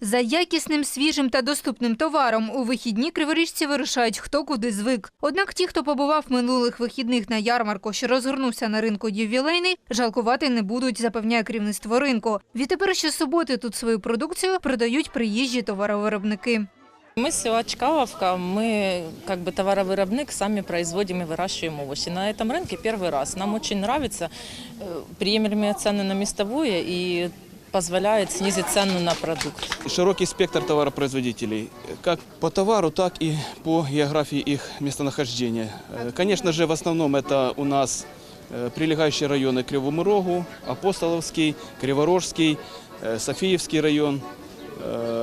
За якісним, свіжим та доступним товаром у вихідні криворіжці вирушають хто куди звик. Однак ті, хто побував минулих вихідних на ярмарку, що розгорнувся на ринку ювілейний, жалкувати не будуть, запевняє керівництво ринку. Відтепер щосуботи тут свою продукцію продають приїжджі товаровиробники. Мы села Чкаловка, мы как бы товаровыробник, сами производим и выращиваем овощи. На этом рынке первый раз. Нам очень нравится э, приемлемые цены на местовое и Позволяет снизить цену на продукт. Широкий спектр товаропроизводителей, как по товару, так и по географии их местонахождения. Э, Конечно же, в основном это у нас э, прилегающие районы Кривому Рогу, Апостоловский, Криворожский, э, Софиевский район,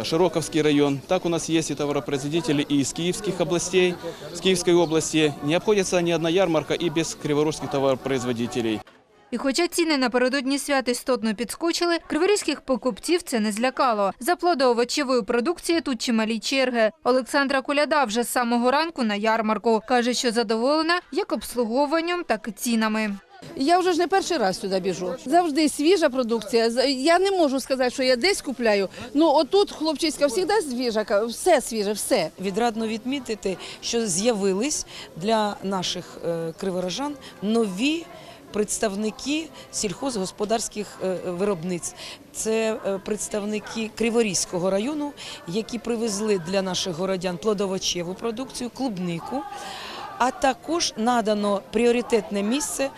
Широковский район. Так у нас есть и товаропроизводители и из киевских областей, с Киевской области. Не обходится ни одна ярмарка и без криворожских товаропроизводителей. І хоча ціни напередодні свят істотно підскочили, криворізьких покупців це не злякало. За плодово-овочевою продукцією тут чималі черги. Олександра Куляда вже з самого ранку на ярмарку. Каже, що задоволена як обслуговуванням, так і цінами. Я вже ж не перший раз сюди біжу. Завжди свіжа продукція. З- Я не можу сказати, що я десь купляю. Ну отут хлопчиська завжди свіжа, все свіже, все. Відрадно відмітити, що з'явились для наших е, криворожан нові представники сільхозгосподарських е, виробництв. Це е, представники Криворізького району, які привезли для наших городян плодовочеву продукцію, клубнику, а також надано пріоритетне місце.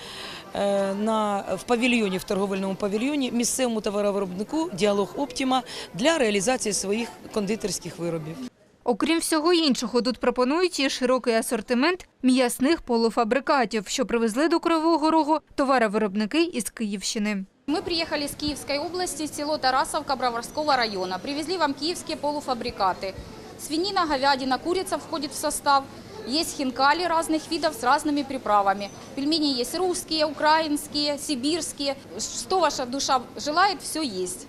е, На, в павільйоні, в торговельному павільйоні, місцевому товаровиробнику Діалог Оптіма для реалізації своїх кондитерських виробів. Окрім всього іншого, тут пропонують і широкий асортимент м'ясних полуфабрикатів, що привезли до Кривого Рогу товаровиробники із Київщини. Мы приехали с Киевской области, село Тарасовка Броварского района. Привезли вам киевские полуфабрикаты. Свинина, говядина, курица входит в состав. Есть хинкали разных видов с разными приправами. Пельмени есть русские, украинские, сибирские. Что ваша душа желает, все есть.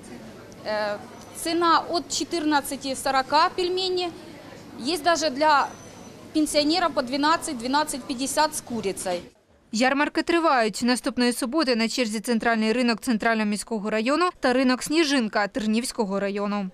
Э, Цена от 14,40 пельмени. Есть даже для пенсионеров по 12-12,50 с курицей. Ярмарки тривають. Наступної суботи на черзі центральний ринок центрального міського району та ринок Сніжинка Тернівського району.